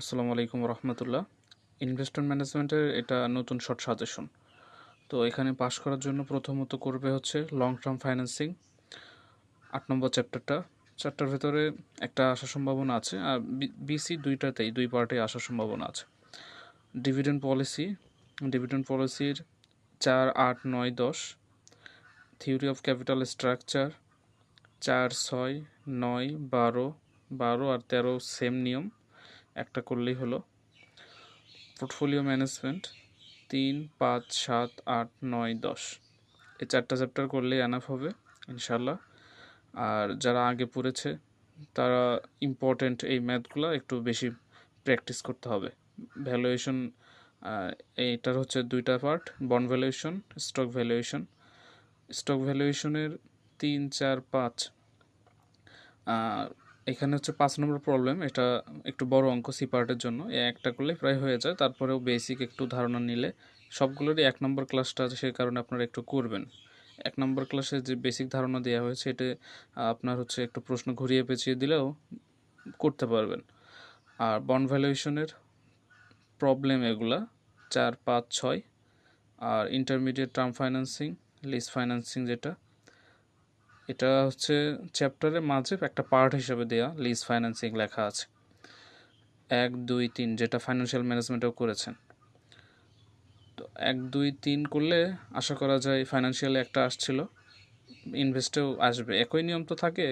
আসসালামু আলাইকুম রহমতুল্লাহ। ইনভেস্টমেন্ট ম্যানেজমেন্টের এটা নতুন শর্ট সাজেশন তো এখানে পাশ করার জন্য প্রথমত করবে হচ্ছে লং টার্ম ফাইন্যান্সিং আট নম্বর চ্যাপ্টারটা চ্যাপ্টার ভেতরে একটা আসার সম্ভাবনা আছে। আর বিসি দুইটাতেই, দুই পার্টে আসার সম্ভাবনা আছে। ডিভিডেন্ড পলিসি ডিভিডেন্ড পলিসির চার, আট, নয়, দশ। থিওরি অফ ক্যাপিটাল স্ট্রাকচার চার, ছয়, নয়, বারো। বারো আর তেরো সেম নিয়ম। একটা করলেই হলো। পোর্টফোলিও ম্যানেজমেন্ট তিন, পাঁচ, সাত, আট, নয়, দশ। এই চারটা চ্যাপ্টার করলেই অ্যানাফ হবে ইনশাল্লাহ আর যারা আগে পড়েছে, তারা ইম্পর্টেন্ট এই ম্যাথগুলো একটু বেশি প্র্যাকটিস করতে হবে। ভ্যালুয়েশন এইটার হচ্ছে দুইটা part bond valuation stock valuation stock ভ্যালুয়েশনের তিন, চার, পাঁচ এখানে হচ্ছে পাঁচ নম্বর প্রবলেম এটা একটু বড় অঙ্ক সি পার্টের জন্য। একটা করলে প্রায় হয়ে যায়, তারপরেও বেসিক একটু ধারণা নিলে সবগুলোরই এক নম্বর ক্লাসটা আছে, সেই কারণে আপনারা একটু করবেন। এক নম্বর ক্লাসে যে বেসিক ধারণা দেওয়া হয়েছে, এটা আপনার হচ্ছে একটু প্রশ্ন ঘুরিয়ে পেঁচিয়ে দিলেও করতে পারবেন। আর বন্ড ভ্যালুয়েশনের প্রবলেম এগুলা, চার, পাঁচ, ছয়। আর intermediate term financing lease financing যেটা এটা হচ্ছে চ্যাপ্টারের মাঝে একটা পার্ট হিসেবে দেয়া লিজ ফাইন্যান্সিং লেখা আছে। এক, দুই, তিন, যেটা ফাইন্যান্সিয়াল ম্যানেজমেন্টেও করেছেন। তো এক, দুই, তিন করলে আশা করা যায় ফাইন্যান্সিয়ালে একটা আসছিল ইনভেস্টেও আসবে। একই নিয়ম তো থাকে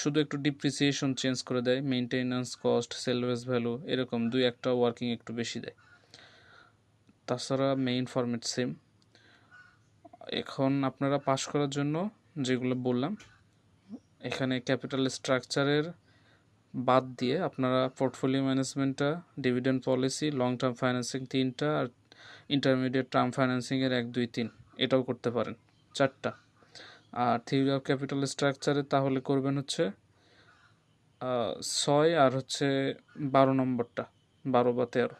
শুধু একটু ডিপ্রিসিয়েশন চেঞ্জ করে দেয় মেনটেন্যান্স কস্ট সেলভেস ভ্যালু এরকম দুই একটা ওয়ার্কিং একটু বেশি দেয়। তাছাড়া মেইন ফরম্যাট সেম এখন আপনারা পাস করার জন্য যেগুলো বললাম, এখানে ক্যাপিটাল স্ট্রাকচারের বাদ দিয়ে আপনারা portfolio ম্যানেজমেন্টটা dividend policy long term financing তিনটা আর ইন্টারমিডিয়েট টার্ম ফাইন্যান্সিংয়ের এক, দুই, তিন, এটাও করতে পারেন, চারটা। আর থিওরি অফ ক্যাপিটাল স্ট্রাকচারে তাহলে করবেন হচ্ছে ছয় আর হচ্ছে বারো নম্বরটা, বারো বা তেরো।